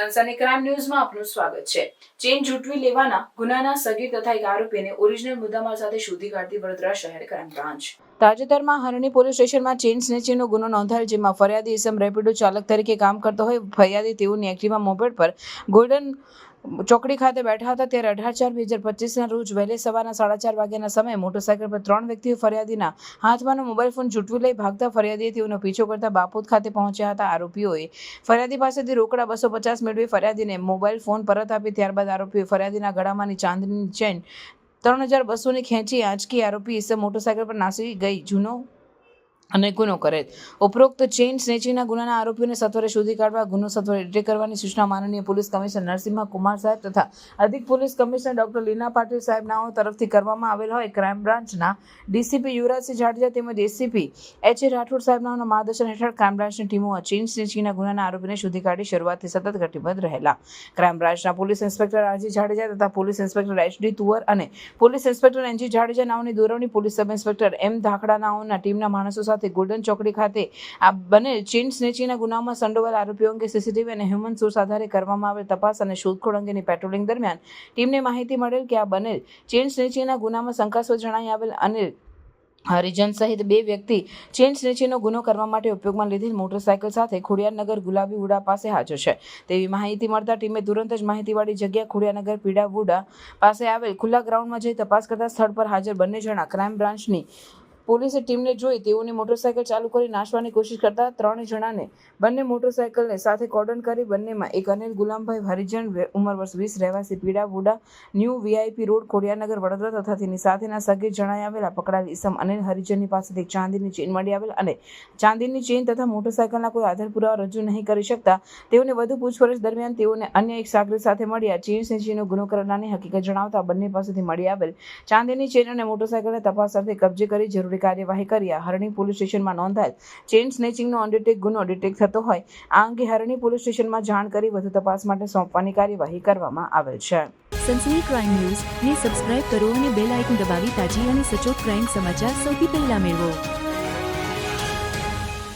સનસની crime ન્યૂઝમાં આપનું સ્વાગત છે. ચેન જૂટવી લેવાના ગુનાના સગીર તથા એક આરોપીને ઓરિજિનલ મુદ્દામાલ સાથે શોધી કાઢતી વડોદરા શહેર ક્રાઇમ બ્રાન્ચ તાજેતરમાં હરણી પોલીસ સ્ટેશનમાં ચેન સ્નેચિંગનો ગુનો નોંધાયેલ જેમાં ફરિયાદી ઇસમ રેપિડો ચાલક તરીકે કામ કરતો હોય. ફરિયાદી તેઓની એક્ટિવા મોપેડ પર ગોલ્ડન ચોકડી ખાતે બેઠા હતા. ત્યારે અઢાર ચાર બે હજાર પચીસના રોજ વહેલી સવારના સાડા ચાર વાગ્યાના સમયે મોટરસાયકલ પર ત્રણ વ્યક્તિઓ ફરિયાદીના હાથમાંનો મોબાઈલ ફોન ઝૂંટવી લઈ ભાગતા ફરિયાદીએ તેઓનો પીછો કરતા બાપોદ ખાતે પહોંચ્યા હતા આરોપીઓએ. ફરિયાદી પાસેથી રોકડા બસો પચાસ મેળવી ફરિયાદીને મોબાઈલ ફોન પરત આપી. ત્યારબાદ આરોપીએ ફરિયાદીના ગળામાંની ચાંદીની ચેન ત્રણ હજાર બસોની ખેંચી આંચકી આરોપી ઇસમ મોટરસાયકલ પર નાસી ગઈ. જૂનો અને ગુનો કરે. ઉપરોક્ત ચેઇન સ્નેચિંગના ગુનાના આરોપીઓને સત્વરે શોધી કાઢવા, ગુનો સત્વરે ડિટેક્ટ કરવાની સૂચના માનનીય પોલીસ કમિશનર નરસિંહ કુમાર સાહેબ તથા અધિક police commissioner doctor Leena Patil સાહેબનાઓ તરફથી કરવામાં આવેલ હોય ક્રાઇમ બ્રાન્ચના ડીસીપી યુવરાજસિંહ જાડેજા તેમજ એસીપી એચ એ રાઠોડ સાહેબનાઓના માર્ગદર્શન હેઠળ ક્રાઇમ બ્રાન્ચની ટીમો ચેઇન સ્નેચિંગના ગુનાના આરોપીને શોધી કાઢી શરૂઆતથી સતત કટિબદ્ધ રહેલા. ક્રાઇમ બ્રાન્ચના પોલીસ ઇન્સ્પેક્ટર આરજી જાડેજા તથા police inspector H D Tuvar અને પોલીસ ઇન્સ્પેક્ટર એનજી જાડેજા નાઓની દોરવણી police sub inspector M Dhakda નાઓના ટીમના માણસો સાથે ગોલ્ડન ચોકડી ખાતે આ બંને ચેઇન સ્નેચીના ગુનામાં સંડોવાયેલ આરોપીઓ અંગે સીસીટીવી અને હ્યુમન સોર્સ આધારે કરવામાં આવેલ તપાસ અને શોધખોળ અંગેની પેટ્રોલિંગ દરમિયાન ટીમને માહિતી મળેલ કે આ બંને ચેઇન સ્નેચીના ગુનામાં શંકાસ્પદ જણાઈ આવેલ અનિલ હરિજન સહિત બે વ્યક્તિ ચેન સ્નેચીનો ગુનો કરવા માટે ઉપયોગમાં લીધેલ મોટરસાયકલ સાથે ખોડિયારનગર ગુલાબી ઉડા પાસે હાજર છે. તેવી માહિતી મળતા ટીમે તુરંત જ માહિતીવાળી જગ્યા ખોડિયાનગર પીડા વુડા પાસે આવેલ ખુલ્લા ગ્રાઉન્ડમાં જઈ તપાસ કરતા સ્થળ પર હાજર બંને જણા ક્રાઇમ બ્રાન્ચની પોલીસે ટીમને જોઈ તેઓની મોટરસાયકલ ચાલુ કરી નાશવાની કોશિશ કરતા ત્રણ જણાને બંને મોટરસાયકલને સાથે કોર્ડન કરી બંનેમાં એક અનિલ ગુલામભાઈ, હરિજન ઉંમર વર્ષ વીસ, રહેવાસી પીડા VUDA new VIP road Kodiyanagar Vadodara તથા તેની સાથેના સગે જણાઈ આવેલા. પકડાયેલ ઈસમ અનિલ હરિજનની પાસેથી ચાંદીની ચેન મળી આવેલ અને ચાંદીની ચેન તથા મોટરસાયકલના કોઈ આધાર પુરાવા રજૂ નહીં કરી શકતા. તેઓને વધુ પૂછપરછ દરમિયાન તેઓને અન્ય એક સાગરી સાથે મળ્યા ચેન સ્નેચીનો ગુનો કરનારની હકીકત જણાવતા બંને પાસેથી મળી આવેલ ચાંદીની ચેન અને મોટરસાયકલને તપાસ અર્થે કબજે કરી જરૂરી કાર્યવાહી કરી. હરણી પોલીસ સ્ટેશનમાં નોંધાયેલ ચેન સ્નેચિંગનો અંડરટેક ગુનો ડિટેક્ટ થતો હોય. આ અંગે હરણી પોલીસ સ્ટેશનમાં જાણ કરી વધુ તપાસ માટે સોંપવાની કાર્યવાહી કરવામાં આવેલ છે. સનસની ક્રાઇમ ન્યૂઝ ને સબસ્ક્રાઇબ કરો અને બેલ આઇકન દબાવી તાજી અને સચોટ ક્રાઇમ સમાચાર સૌથી પહેલા મેળવો.